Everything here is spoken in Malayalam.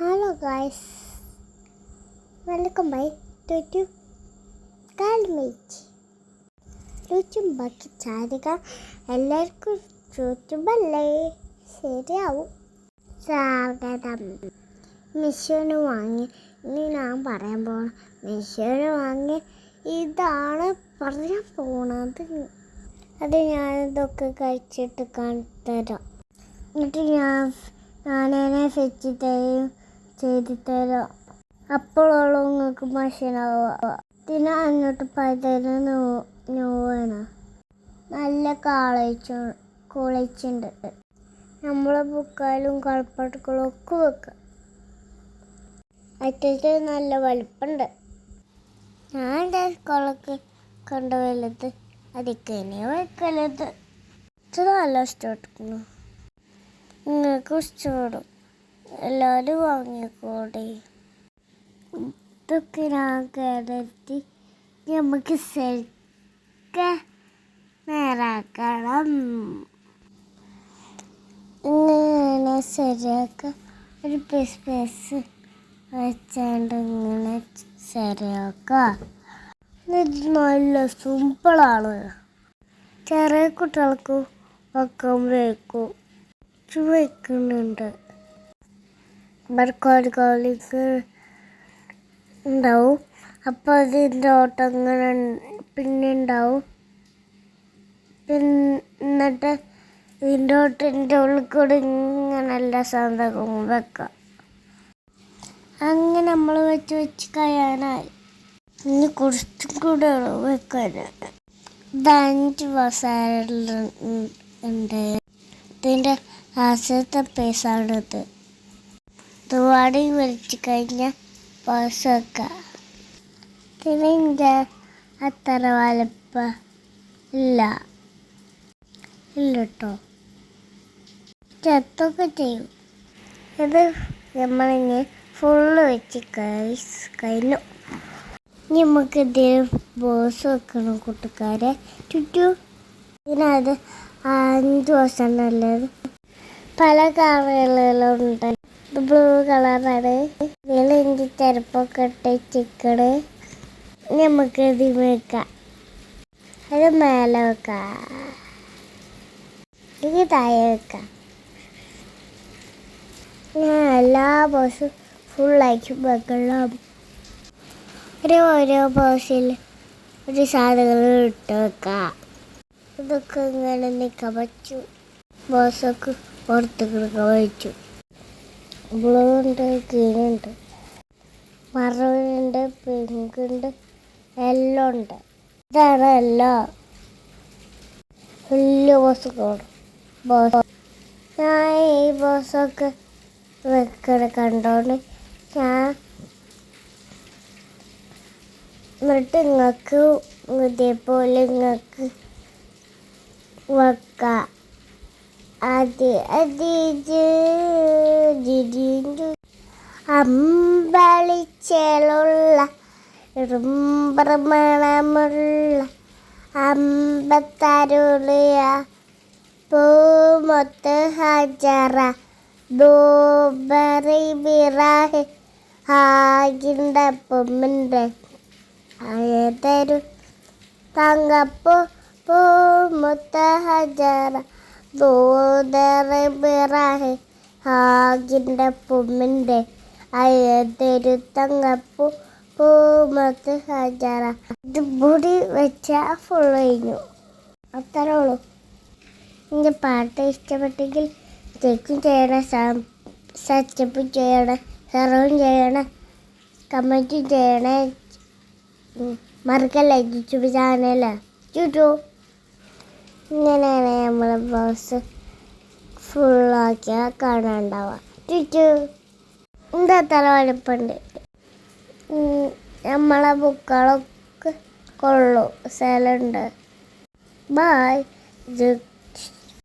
Hello guys welcome by to കാൽമേറ്റ് രുചും ബാക്കി ചാരുക. എല്ലാവർക്കും ചുറ്റുമല്ലേ ശരിയാവും. സ്വാഗതം. മിഷന് വാങ്ങി. ഇനി ഞാൻ പറയാൻ പോണ മിഷന് വാങ്ങി. ഇതാണ് പറയാൻ പോണത്. അത് ഞാനിതൊക്കെ കഴിച്ചിട്ട് കാണിത്തരാം എന്നിട്ട് ഞാൻ ഞാനതിനെ വെച്ചിട്ടേയും ചെയ്ത് തരാം അപ്പോഴുള്ള നിങ്ങൾക്ക് മഷീനാവുക പിന്നെ അങ്ങോട്ട് പതിന് നോവാണ്. നല്ല കാളയിച്ചു കുളയിച്ചുണ്ട് നമ്മളെ ബുക്കാലും കളപ്പാട്ടുകളും ഒക്കെ വെക്കാം. അറ്റത്ത് നല്ല വലുപ്പുണ്ട്. ഞാൻ എന്റെ കുളക്ക് കണ്ട വലുത്? അതിക്കനെ വെക്കലത്. ഇത് നല്ല ഇഷ്ടപ്പെട്ടു നിങ്ങൾക്ക് ഇഷ്ടപ്പെടും. എല്ലാവരും വാങ്ങിക്കൂടെ ഇതൊക്കെ ഞാൻ കേടത്തി നമുക്ക് ശരിക്ക് നേരാക്കണം. ഇങ്ങനെ ശരിയാക്ക. ഒരു പേസ് പേസ് വെച്ചാണ്ട് ഇങ്ങനെ ശരിയാക്കുക ഇത് നല്ല സിമ്പിളാണ് ചെറിയ കുട്ടികൾക്ക് വെക്കാൻ വയ്ക്കും. വെക്കുന്നുണ്ട്. ബർക്കോലിക്ക് ഉണ്ടാവും. അപ്പോൾ അതിന്റെ ഓട്ടങ്ങൾ പിന്നെ ഉണ്ടാവും. പിന്നിട്ട് ഇതിന്റെ ഓട്ടിന്റെ ഉള്ളിൽ കൂടി ഇങ്ങനെ എല്ലാ സാധനവും വെക്കാം അങ്ങനെ നമ്മൾ വെച്ച് വെച്ച് കഴിയാനായി. ഇനി കുറച്ചും കൂടെ വെക്കാനാണ് അഞ്ച് ഉണ്ട്. ഇതിന്റെ ആസത്തെ പേസാണിത് ഇത് വാടി വലിച്ചു കഴിഞ്ഞാൽ പൈസ വെക്കാം ഇതിന്റെ അത്ര വലപ്പ? ഇല്ല. ഇല്ല കേട്ടോ ചെത്തൊക്കെ ചെയ്യും. ഇത് നമ്മളിങ്ങനെ ഫുള്ള് വെച്ച് കഴിച്ച് കഴിഞ്ഞു. നമുക്ക് എന്തെങ്കിലും ബോസ് വെക്കണം കൂട്ടുകാരെ. ചുറ്റു. ഇതിനകത്ത് അഞ്ച് ദിവസം നല്ലത് പല കളറുകളുണ്ട് ഇത് ബ്ലൂ കളറാണ്. ഇതിൽ എനിക്ക് ചെരുപ്പൊക്കെ ഇട്ട് ചിക്കണ് നമുക്ക് ഇത് വെക്കാം അത് മേലെ വെക്കാം. ഇത് താഴെ വെക്കാം. ഞാൻ എല്ലാ ബോസും ഫുള്ളാക്കി വെക്കണം. ഒരു ഓരോ ബോസിൽ ഒരു സാധനങ്ങൾ ഇട്ട് വെക്കാം. ഇതൊക്കെ ഇങ്ങനെ നിൽക്കാൻ പറ്റും. ബോസൊക്കെ പുറത്ത് കിടക്കാൻ പറ്റൂ. ബ്ലൂ ഉണ്ട് ഗ്രീൻ ഉണ്ട് മറവുണ്ട് പിങ്ക് ഉണ്ട് എല്ലോ ഉണ്ട് ഇതാണ് എല്ലോ. വലിയ ബോസൊക്കെ ബോസ്. ഞാൻ ഈ ബോസൊക്കെ വെക്കണ കണ്ടോണ്ട് ഞാൻ എന്നിട്ട് നിങ്ങൾക്ക് ഇതേപോലെ നിങ്ങൾക്ക് വെക്കാം. അത് അതിജ് അമ്പത്തരുളിയ പൂമൊത്ത് ഹജറ ദോബറി വിറാഹി ഹാഗിന്റെ പൊമ്മിന്റെ ആയതരു തങ്കപ്പൂ പൂമൊത്ത് ഹജറ ദോദറി ബിറാഹ് ഹാഗിന്റെ പുമ്മിന്റെ അയതിരുത്തങ്ങപ്പു പൂമത്ത് ഹജറ. ഇത് മുടി വെച്ചാൽ ഫുൾ കഴിഞ്ഞു. അത്രേ ഉള്ളൂ എന്റെ പാട്ട് ഇഷ്ടപ്പെട്ടെങ്കിൽ ലൈക്കും ചെയ്യണം സബ്സ്ക്രൈബ് ചെയ്യണം സെറവും ചെയ്യണം കമന്റും ചെയ്യണേ. മറക്കല്ലേ യൂട്യൂബ് ചാനൽ ചുറ്റു ഇങ്ങനെയാണ് നമ്മളെ ബ്ലൗസ് ഫുള്ളാക്കിയാൽ കാണാണ്ടാവുക ചുറ്റു. എന്താ തല വലുപ്പുണ്ട് നമ്മളെ ബുക്കുകളൊക്കെ കൊള്ളു. സ്ഥലമുണ്ട് ബായ്